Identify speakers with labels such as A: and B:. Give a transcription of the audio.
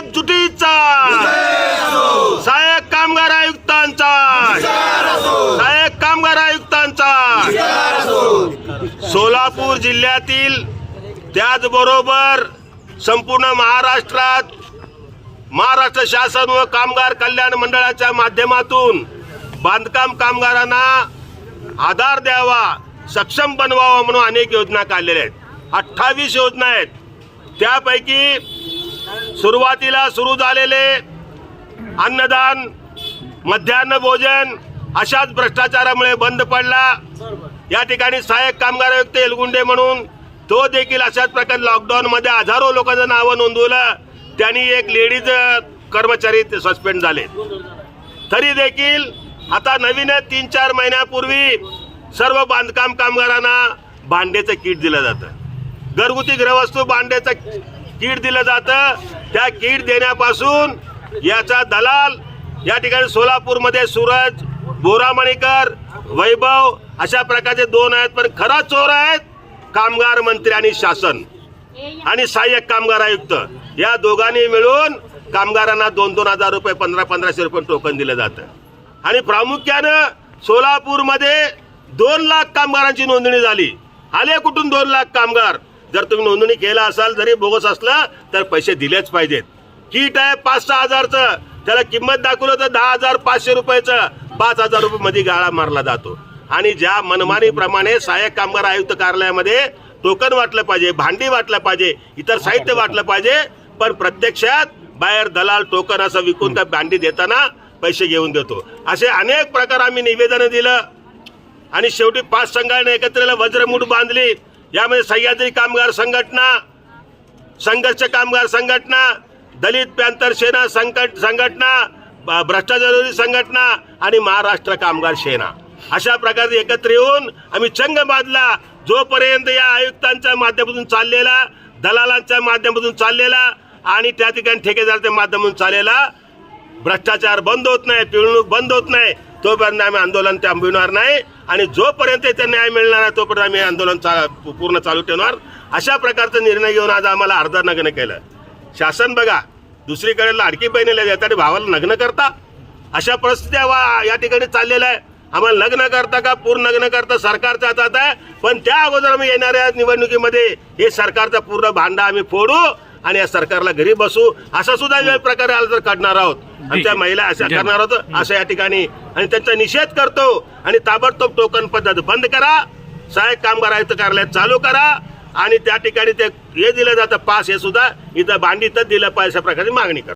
A: एकजुटीचा सहाय्यक कामगार आयुक्तांचा. सहाय्यक कामगार आयुक्तांचा. सोलापूर जिल्ह्यातील त्याचबरोबर संपूर्ण महाराष्ट्रात महाराष्ट्र शासन व कामगार कल्याण मंडळाच्या माध्यमातून बांधकाम कामगारांना आधार द्यावा सक्षम बनवावा म्हणून अनेक योजना काढलेल्या आहेत. अठ्ठावीस योजना आहेत. त्यापैकी सुरुवातीला सुरू झालेले अन्नदान मध्यान्ह भोजन अशाच भ्रष्टाचारामुळे बंद पडला. या ठिकाणी सहाय्यक कामगार आयुक्त एलगुंडे म्हणून तो देखील अशाच प्रकारे लॉकडाऊनमध्ये हजारो लोकांचं नावं नोंदवलं. त्यांनी एक लेडीज कर्मचारी सस्पेंड झाले. तरी देखील आता नवीन तीन चार महिन्यापूर्वी सर्व बांधकाम कामगारांना भांडेचं किट दिलं जातं. घरगुती गृहवस्तू भांड्याचं किट दिलं जातं. त्या किट देण्यापासून याचा दलाल या ठिकाणी सोलापूरमध्ये सूरज बोरामणीकर वैभव अशा प्रकारचे दोन आहेत. पण खरा चोर आहेत कामगार मंत्री आणि शासन आणि सहाय्यक कामगार आयुक्त. या दोघांनी मिळून कामगारांना दोन दोन हजार रुपये पंधरा पंधराशे रुपये टोकन दिलं जातं. आणि प्रामुख्यानं सोलापूरमध्ये दोन लाख कामगारांची नोंदणी झाली. आले कुठून दोन लाख कामगार? जर तुम्ही नोंदणी केला असाल जरी बोगस असलं तर पैसे दिलेच पाहिजेत. किट आहे पाच सहा हजारचं. त्याला किंमत दाखवलं तर दहा हजार पाचशे रुपयाचं. पाच हजार रुपये मध्ये गाळा मारला जातो. आणि ज्या मनमानीप्रमाणे सहाय्यक कामगार आयुक्त कार्यालयामध्ये टोकन वाटलं पाहिजे भांडी वाटलं पाहिजे इतर साहित्य वाटलं पाहिजे पण प्रत्यक्षात बाहेर दलाल टोकन असं विकून त्या भांडी देताना पैसे घेऊन देतो. असे अनेक प्रकार आम्ही निवेदन दिलं. आणि शेवटी पाच संघाने एकत्र वज्रमूठ बांधली. यामध्ये सह्याद्री कामगार संघटना संघर्ष कामगार संघटना दलित पॅंथर सेना संकट संघटना ब- भ्रष्टाचार संघटना आणि महाराष्ट्र कामगार सेना. अशा प्रकारे एकत्र येऊन आम्ही चंग बांधला जोपर्यंत या आयुक्तांच्या माध्यमातून चाललेला दलालांच्या माध्यमातून चाललेला आणि त्या ठिकाणी ठेकेदाराच्या माध्यमातून चाललेला भ्रष्टाचार बंद होत नाही पिळवणूक बंद होत नाही तोपर्यंत आम्ही आंदोलन थांबविणार नाही. आणि जोपर्यंत इथे न्याय मिळणार आहे तोपर्यंत आम्ही आंदोलन चा पूर्ण चालू ठेवणार. अशा प्रकारचा निर्णय घेऊन आज आम्हाला अर्धा नग्न केलं. शासन बघा दुसरीकडे लाडकी बहिणीला देतात भावाला नग्न करता. अशा परिस्थिती वा- या ठिकाणी चाललेल्या आहे. आम्हाला लग्न करता का पूर्ण लग्न करता सरकारच्या हातात आहे. पण त्या अगोदर आम्ही येणाऱ्या निवडणुकीमध्ये हे सरकारचा पूर्ण भांडा आम्ही फोडू. आणि या सरकारला घरी बसू असा सुद्धा वेळ प्रकारे आला तर काढणार आहोत. आमच्या महिला अशा करणार आहोत असं या ठिकाणी. आणि त्यांचा निषेध करतो आणि ताबडतोब टोकन पद्धत बंद करा. सहाय्यक कामगार आयुक्त कार्यालय चालू करा. आणि त्या ठिकाणी ते हे दिलं जातं पास हे सुद्धा. इथं भांडी तर दिलं पाहिजे अशा प्रकारची मागणी करा.